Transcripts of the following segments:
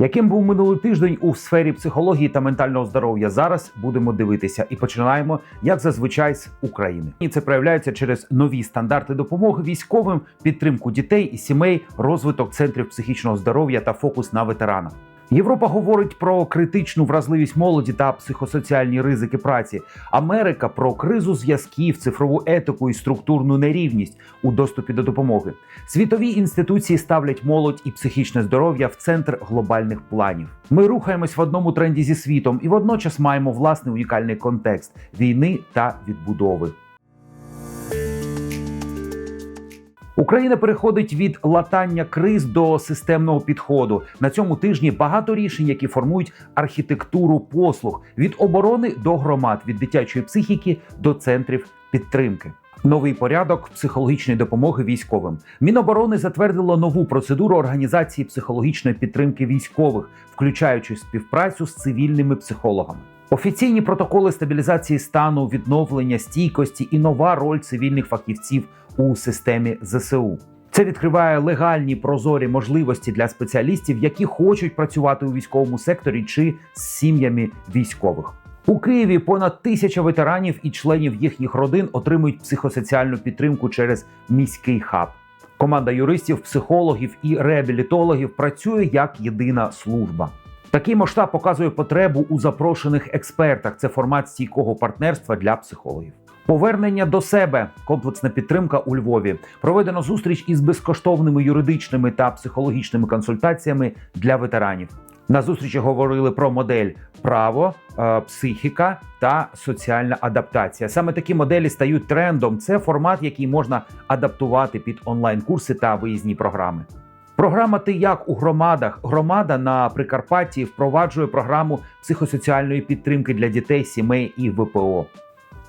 Яким був минулий тиждень у сфері психології та ментального здоров'я? Зараз будемо дивитися і починаємо, як зазвичай, з України. І це проявляється через нові стандарти допомоги військовим, підтримку дітей і сімей, розвиток центрів психічного здоров'я та фокус на ветеранах. Європа говорить про критичну вразливість молоді та психосоціальні ризики праці. Америка про кризу зв'язків, цифрову етику і структурну нерівність у доступі до допомоги. Світові інституції ставлять молодь і психічне здоров'я в центр глобальних планів. Ми рухаємось в одному тренді зі світом і водночас маємо власний унікальний контекст війни та відбудови. Україна переходить від латання криз до системного підходу. На цьому тижні багато рішень, які формують архітектуру послуг від оборони до громад, від дитячої психіки до центрів підтримки. Новий порядок психологічної допомоги військовим. Міноборони затвердило нову процедуру організації психологічної підтримки військових, включаючи співпрацю з цивільними психологами. Офіційні протоколи стабілізації стану, відновлення стійкості і нова роль цивільних фахівців у системі ЗСУ. Це відкриває легальні прозорі можливості для спеціалістів, які хочуть працювати у військовому секторі чи з сім'ями військових. У Києві понад тисяча ветеранів і членів їхніх родин отримують психосоціальну підтримку через міський хаб. Команда юристів, психологів і реабілітологів працює як єдина служба. Такий масштаб показує потребу у запрошених експертах. Це формат стійкого партнерства для психологів. Повернення до себе, комплексна підтримка у Львові. Проведено зустріч із безкоштовними юридичними та психологічними консультаціями для ветеранів. На зустрічі говорили про модель право, е, психіка та соціальна адаптація. Саме такі моделі стають трендом. Це формат, який можна адаптувати під онлайн-курси та виїзні програми. Програма Ти як у громадах. Громада на Прикарпатті впроваджує програму психосоціальної підтримки для дітей, сімей і ВПО.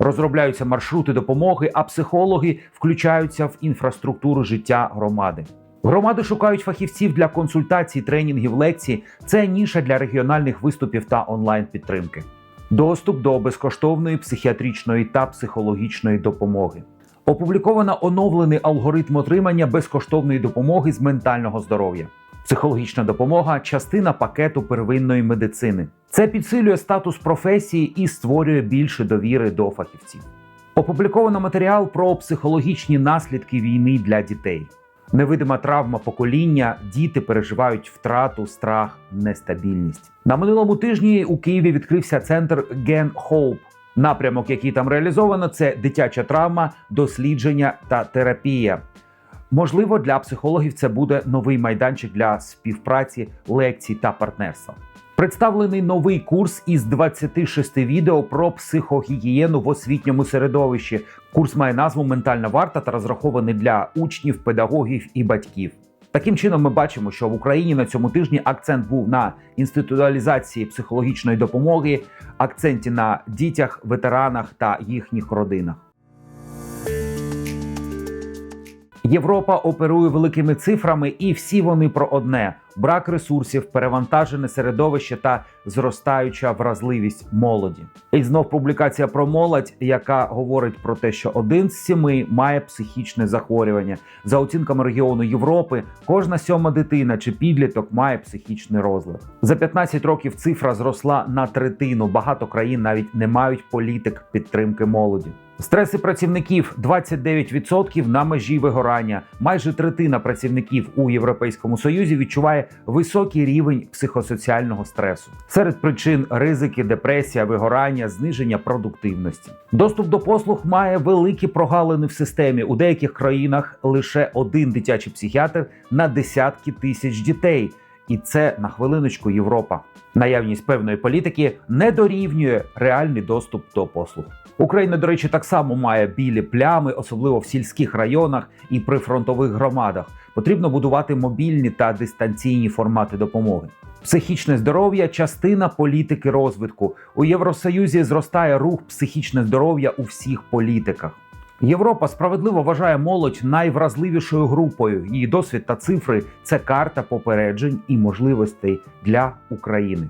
Розробляються маршрути допомоги, а психологи включаються в інфраструктуру життя громади. Громади шукають фахівців для консультацій, тренінгів, лекцій. Це ніша для регіональних виступів та онлайн підтримки. Доступ до безкоштовної психіатричної та психологічної допомоги. Опубліковано оновлений алгоритм отримання безкоштовної допомоги з ментального здоров'я. Психологічна допомога частина пакету первинної медицини. Це підсилює статус професії і створює більше довіри до фахівців. Опубліковано матеріал про психологічні наслідки війни для дітей. Невидима травма покоління, діти переживають втрату, страх, нестабільність. На минулому тижні у Києві відкрився центр Gen Hope. Напрямок, який там реалізовано, це дитяча травма, дослідження та терапія. Можливо, для психологів це буде новий майданчик для співпраці, лекцій та партнерства. Представлений новий курс із 26 відео про психогігієну в освітньому середовищі. Курс має назву Ментальна варта та розрахований для учнів, педагогів і батьків. Таким чином, ми бачимо, що в Україні на цьому тижні акцент був на інституалізації психологічної допомоги, акценті на дітях, ветеранах та їхніх родинах. Європа оперує великими цифрами, і всі вони про одне: брак ресурсів, перевантажене середовище та зростаюча вразливість молоді. І знов публікація про молодь, яка говорить про те, що один з сіми має психічне захворювання. За оцінками регіону Європи, кожна сьома дитина чи підліток має психічний розлад. За 15 років цифра зросла на третину. Багато країн навіть не мають політик підтримки молоді. Стреси працівників 29% на межі вигорання. Майже третина працівників у Європейському Союзі відчуває високий рівень психосоціального стресу. Серед причин ризики, депресія, вигорання, зниження продуктивності. Доступ до послуг має великі прогалини в системі. У деяких країнах лише один дитячий психіатр на десятки тисяч дітей. І це на хвилиночку Європа. Наявність певної політики не дорівнює реальний доступ до послуг. Україна, до речі, так само має білі плями, особливо в сільських районах і прифронтових громадах. Потрібно будувати мобільні та дистанційні формати допомоги. Психічне здоров'я частина політики розвитку. У Євросоюзі зростає рух психічне здоров'я у всіх політиках. Європа справедливо вважає молодь найвразливішою групою. Її досвід та цифри це карта попереджень і можливостей для України.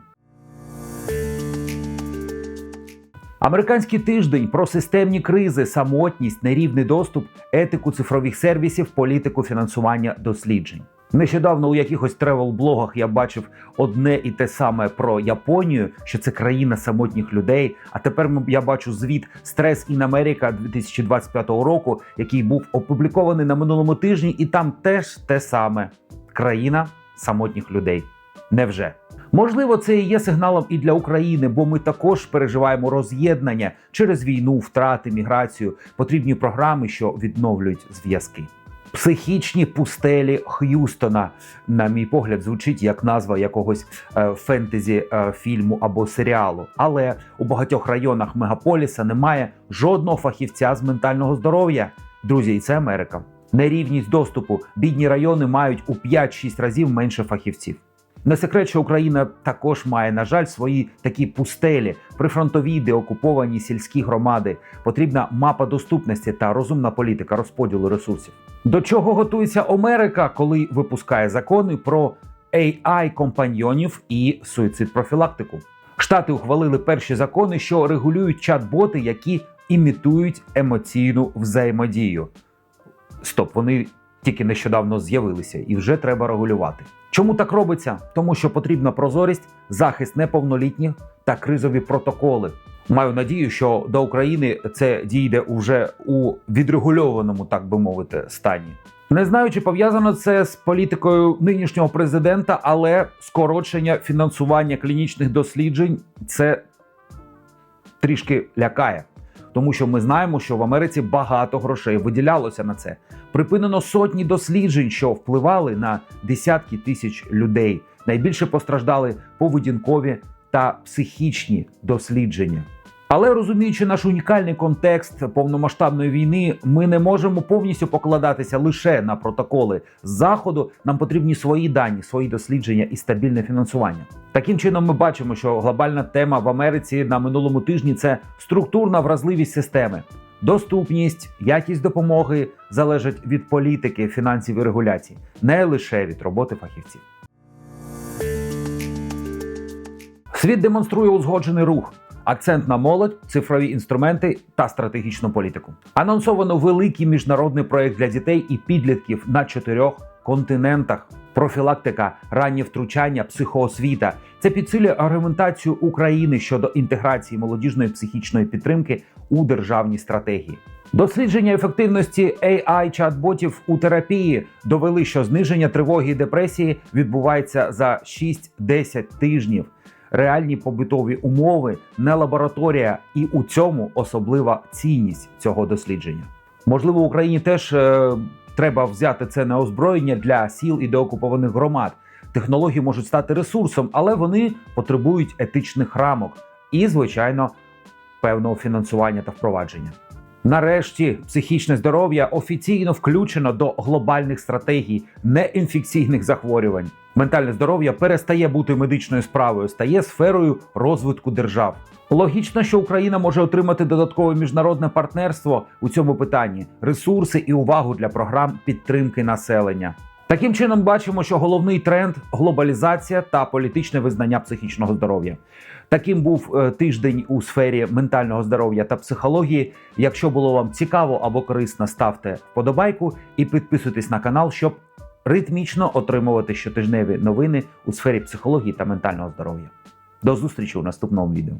Американський тиждень про системні кризи, самотність, нерівний доступ, етику цифрових сервісів, політику фінансування досліджень. Нещодавно у якихось тревел-блогах я бачив одне і те саме про Японію, що це країна самотніх людей. А тепер я бачу звіт Стрес in America 2025 року, який був опублікований на минулому тижні, і там теж те саме країна самотніх людей. Невже? Можливо, це і є сигналом і для України, бо ми також переживаємо роз'єднання через війну, втрати, міграцію, потрібні програми, що відновлюють зв'язки. Психічні пустелі Х'юстона, на мій погляд, звучить як назва якогось е, фентезі е, фільму або серіалу. Але у багатьох районах мегаполіса немає жодного фахівця з ментального здоров'я. Друзі, і це Америка. Нерівність доступу. Бідні райони мають у 5-6 разів менше фахівців. Не секрет, що Україна також має, на жаль, свої такі пустелі, прифронтові, де окуповані сільські громади. Потрібна мапа доступності та розумна політика розподілу ресурсів. До чого готується Америка, коли випускає закони про AI компаньйонів і суїцид профілактику? Штати ухвалили перші закони, що регулюють чат-боти, які імітують емоційну взаємодію. Стоп, вони тільки нещодавно з'явилися і вже треба регулювати. Чому так робиться? Тому що потрібна прозорість, захист неповнолітніх та кризові протоколи. Маю надію, що до України це дійде уже у відрегульованому, так би мовити, стані. Не знаю, чи пов'язано це з політикою нинішнього президента, але скорочення фінансування клінічних досліджень це трішки лякає. Тому що ми знаємо, що в Америці багато грошей виділялося на це. Припинено сотні досліджень, що впливали на десятки тисяч людей. Найбільше постраждали поведінкові та психічні дослідження. Але розуміючи наш унікальний контекст повномасштабної війни, ми не можемо повністю покладатися лише на протоколи з заходу. Нам потрібні свої дані, свої дослідження і стабільне фінансування. Таким чином, ми бачимо, що глобальна тема в Америці на минулому тижні це структурна вразливість системи. Доступність, якість допомоги залежать від політики, фінансів і регуляцій, не лише від роботи фахівців. Світ демонструє узгоджений рух. Акцент на молодь, цифрові інструменти та стратегічну політику. Анонсовано великий міжнародний проект для дітей і підлітків на чотирьох континентах. Профілактика, раннє втручання, психоосвіта це підсилює аргументацію України щодо інтеграції молодіжної психічної підтримки у державній стратегії. Дослідження ефективності AI чат-ботів у терапії довели, що зниження тривоги і депресії відбувається за 6-10 тижнів реальні побутові умови, не лабораторія, і у цьому особлива цінність цього дослідження. Можливо, Україні теж е, треба взяти це на озброєння для сіл і деокупованих громад. Технології можуть стати ресурсом, але вони потребують етичних рамок і, звичайно, певного фінансування та впровадження. Нарешті психічне здоров'я офіційно включено до глобальних стратегій неінфекційних захворювань. Ментальне здоров'я перестає бути медичною справою, стає сферою розвитку держав. Логічно, що Україна може отримати додаткове міжнародне партнерство у цьому питанні, ресурси і увагу для програм підтримки населення. Таким чином, бачимо, що головний тренд глобалізація та політичне визнання психічного здоров'я. Таким був е, тиждень у сфері ментального здоров'я та психології. Якщо було вам цікаво або корисно, ставте вподобайку і підписуйтесь на канал, щоб ритмічно отримувати щотижневі новини у сфері психології та ментального здоров'я. До зустрічі у наступному відео.